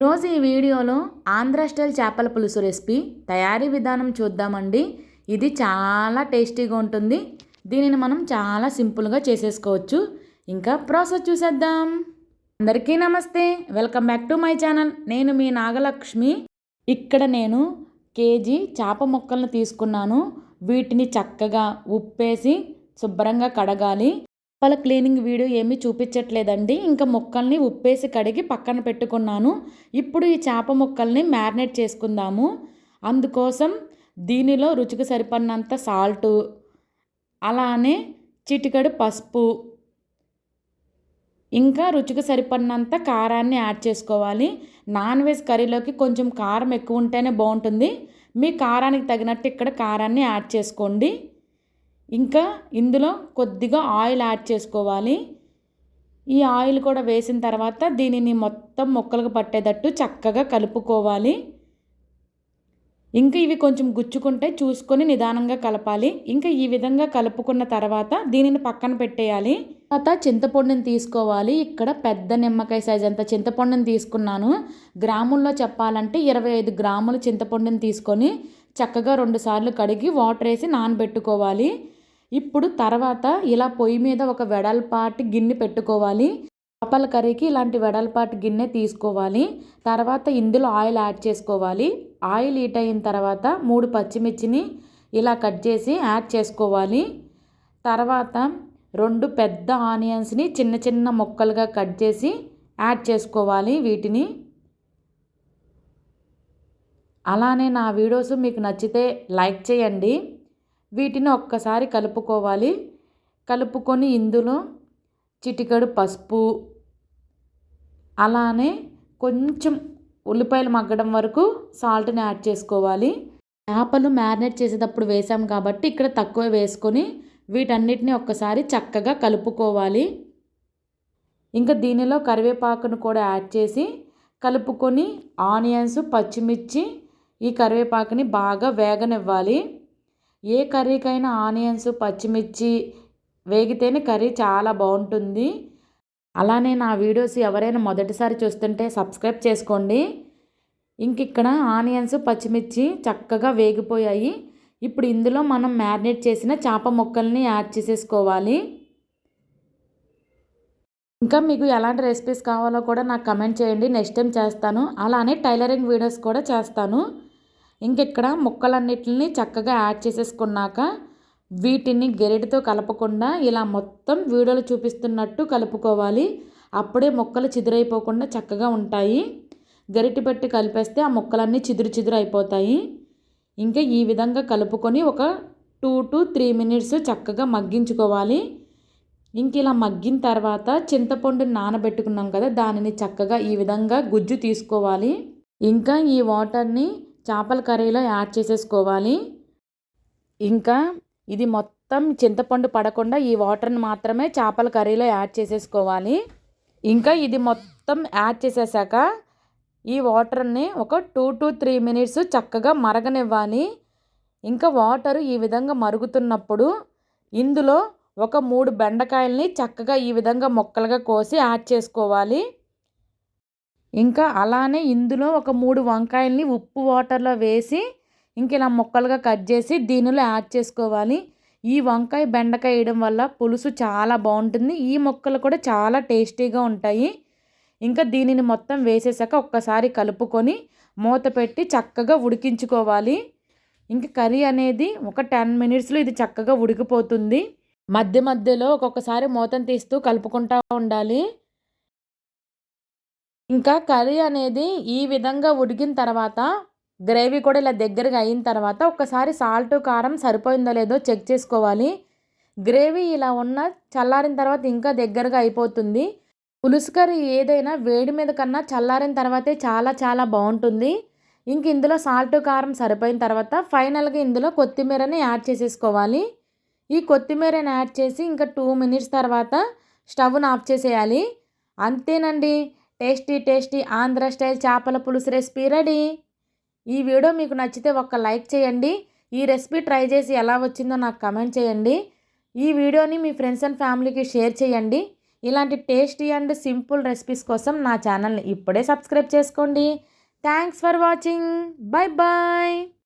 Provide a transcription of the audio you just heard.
రోజు ఈ వీడియోలో ఆంధ్ర స్టైల్ చేపల పులుసు రెసిపీ తయారీ విధానం చూద్దామండి. ఇది చాలా టేస్టీగా ఉంటుంది. దీనిని మనం చాలా సింపుల్గా చేసేసుకోవచ్చు. ఇంకా ప్రాసెస్ చూసేద్దాం. అందరికీ నమస్తే. Welcome back to my channel. నేను మీ నాగలక్ష్మి. ఇక్కడ నేను కేజీ చేప ముక్కలను తీసుకున్నాను. వీటిని చక్కగా ఉప్పేసి శుభ్రంగా కడగాలి. వాళ్ళ క్లీనింగ్ వీడియో ఏమీ చూపించట్లేదండి. ఇంకా ముక్కల్ని ఉప్పేసి కడిగి పక్కన పెట్టుకున్నాను. ఇప్పుడు ఈ చేప ముక్కల్ని మ్యారినేట్ చేసుకుందాము. అందుకోసం దీనిలో రుచికి సరిపడినంత సాల్టు అలానే చిటికడు పసుపు ఇంకా రుచికి సరిపడినంత కారాన్ని యాడ్ చేసుకోవాలి. నాన్ వెజ్ కర్రీలోకి కొంచెం కారం ఎక్కువ ఉంటేనే బాగుంటుంది. మీ కారానికి తగినట్టు ఇక్కడ కారాన్ని యాడ్ చేసుకోండి. ఇంకా ఇందులో కొద్దిగా ఆయిల్ యాడ్ చేసుకోవాలి. ఈ ఆయిల్ కూడా వేసిన తర్వాత దీనిని మొత్తం మొక్కలకు పట్టేటట్టు చక్కగా కలుపుకోవాలి. ఇంకా ఇవి కొంచెం గుచ్చుకుంటే చూసుకొని నిదానంగా కలపాలి. ఇంకా ఈ విధంగా కలుపుకున్న తర్వాత దీనిని పక్కన పెట్టేయాలి. తర్వాత చింతపండుని తీసుకోవాలి. ఇక్కడ పెద్ద నిమ్మకాయ సైజ్ అంత చింతపండుని తీసుకున్నాను. గ్రాముల్లో చెప్పాలంటే ఇరవై ఐదు గ్రాముల చింతపండుని తీసుకొని చక్కగా రెండుసార్లు కడిగి వాటర్ వేసి నానబెట్టుకోవాలి. ఇప్పుడు తర్వాత ఇలా పొయ్యి మీద ఒక వెడల్పాటి గిన్నె పెట్టుకోవాలి. చేపల కర్రీకి ఇలాంటి వెడల్పాటి గిన్నె తీసుకోవాలి. తర్వాత ఇందులో ఆయిల్ యాడ్ చేసుకోవాలి. ఆయిల్ హీట్ అయిన తర్వాత మూడు పచ్చిమిర్చిని ఇలా కట్ చేసి యాడ్ చేసుకోవాలి. తర్వాత రెండు పెద్ద ఆనియన్స్ని చిన్న చిన్న ముక్కలుగా కట్ చేసి యాడ్ చేసుకోవాలి వీటిని. అలానే నా వీడియోస్ మీకు నచ్చితే లైక్ చేయండి. వీటిని ఒక్కసారి కలుపుకోవాలి. కలుపుకొని ఇందులో చిటికడు పసుపు అలానే కొంచెం ఉల్లిపాయలు మగ్గడం వరకు సాల్ట్ని యాడ్ చేసుకోవాలి. చేపలు మ్యారినేట్ చేసేటప్పుడు వేసాం కాబట్టి ఇక్కడ తక్కువ వేసుకొని వీటన్నిటిని ఒక్కసారి చక్కగా కలుపుకోవాలి. ఇంకా దీనిలో కరివేపాకును కూడా యాడ్ చేసి కలుపుకొని ఆనియన్స్ పచ్చిమిర్చి ఈ కరివేపాకుని బాగా వేగనివ్వాలి. ఏ కర్రీకైనా ఆనియన్స్ పచ్చిమిర్చి వేగితేనే కర్రీ చాలా బాగుంటుంది. అలానే నా వీడియోస్ ఎవరైనా మొదటిసారి చూస్తుంటే సబ్స్క్రైబ్ చేసుకోండి. ఇంక ఇక్కడ ఆనియన్స్ పచ్చిమిర్చి చక్కగా వేగిపోయాయి. ఇప్పుడు ఇందులో మనం మ్యారినేట్ చేసిన చేప ముక్కల్ని యాడ్ చేసేసుకోవాలి. ఇంకా మీకు ఎలాంటి రెసిపీస్ కావాలో కూడా నాకు కమెంట్ చేయండి. నెక్స్ట్ టైం చేస్తాను. అలానే టైలరింగ్ వీడియోస్ కూడా చేస్తాను. ఇంకెక్కడ ముక్కలన్నిటిని చక్కగా యాడ్ చేసేసుకున్నాక వీటిని గెరిటితో కలపకుండా ఇలా మొత్తం వీడియోలు చూపిస్తున్నట్టు కలుపుకోవాలి. అప్పుడే మొక్కలు చిదురైపోకుండా చక్కగా ఉంటాయి. గరిటె పెట్టి కలిపేస్తే ఆ మొక్కలన్నీ చిదురు చిదురు అయిపోతాయి. ఇంకా ఈ విధంగా కలుపుకొని ఒక టూ టు త్రీ మినిట్స్ చక్కగా మగ్గించుకోవాలి. ఇంక ఇలా మగ్గిన తర్వాత చింతపండుని నానబెట్టుకున్నాం కదా దానిని చక్కగా ఈ విధంగా గుజ్జు తీసుకోవాలి. ఇంకా ఈ వాటర్ని చేపల కర్రీలో యాడ్ చేసేసుకోవాలి. ఇంకా ఇది మొత్తం చింతపండు పడకుండా ఈ వాటర్ని మాత్రమే చేపల కర్రీలో యాడ్ చేసేసుకోవాలి. ఇంకా ఇది మొత్తం యాడ్ చేసేసాక ఈ వాటర్ని ఒక టూ టు త్రీ మినిట్స్ చక్కగా మరగనివ్వాలి. ఇంకా వాటర్ ఈ విధంగా మరుగుతున్నప్పుడు ఇందులో ఒక మూడు బెండకాయల్ని చక్కగా ఈ విధంగా మొక్కలుగా కోసి యాడ్ చేసుకోవాలి. ఇంకా అలానే ఇందులో ఒక మూడు వంకాయల్ని ఉప్పు వాటర్లో వేసి ఇంక ఇలా ముక్కలుగా కట్ చేసి దీనిలో యాడ్ చేసుకోవాలి. ఈ వంకాయ బెండకాయ వేయడం వల్ల పులుసు చాలా బాగుంటుంది. ఈ ముక్కలు కూడా చాలా టేస్టీగా ఉంటాయి. ఇంకా దీనిని మొత్తం వేసేసాక ఒక్కసారి కలుపుకొని మూత పెట్టి చక్కగా ఉడికించుకోవాలి. ఇంకా కర్రీ అనేది ఒక టెన్ మినిట్స్లో ఇది చక్కగా ఉడికిపోతుంది. మధ్య మధ్యలో ఒక్కొక్కసారి మూతను తీస్తూ కలుపుకుంటూ ఉండాలి. ఇంకా కర్రీ అనేది ఈ విధంగా ఉడికిన తర్వాత గ్రేవీ కూడా ఇలా దగ్గరగా అయిన తర్వాత ఒకసారి సాల్ట్ కారం సరిపోయిందో లేదో చెక్ చేసుకోవాలి. గ్రేవీ ఇలా ఉన్న చల్లారిన తర్వాత ఇంకా దగ్గరగా అయిపోతుంది. పులుసు కర్రీ ఏదైనా వేడి మీద కన్నా చల్లారిన తర్వాతే చాలా చాలా బాగుంటుంది. ఇంక ఇందులో సాల్ట్ కారం సరిపోయిన తర్వాత ఫైనల్గా ఇందులో కొత్తిమీరని యాడ్ చేసేసుకోవాలి. ఈ కొత్తిమీరని యాడ్ చేసి ఇంకా టూ మినిట్స్ తర్వాత స్టవ్ను ఆఫ్ చేసేయాలి. అంతేనండి. టేస్టీ టేస్టీ ఆంధ్ర స్టైల్ చేపల పులుసు రెసిపీ రెడీ. ఈ వీడియో మీకు నచ్చితే ఒక లైక్ చేయండి. ఈ రెసిపీ ట్రై చేసి ఎలా వచ్చిందో నాకు కమెంట్ చేయండి. ఈ వీడియోని మీ ఫ్రెండ్స్ అండ్ ఫ్యామిలీకి షేర్ చేయండి. ఇలాంటి టేస్టీ అండ్ సింపుల్ రెసిపీస్ కోసం నా ఛానల్ని ఇప్పుడే సబ్స్క్రైబ్ చేసుకోండి. Thanks for watching. Bye bye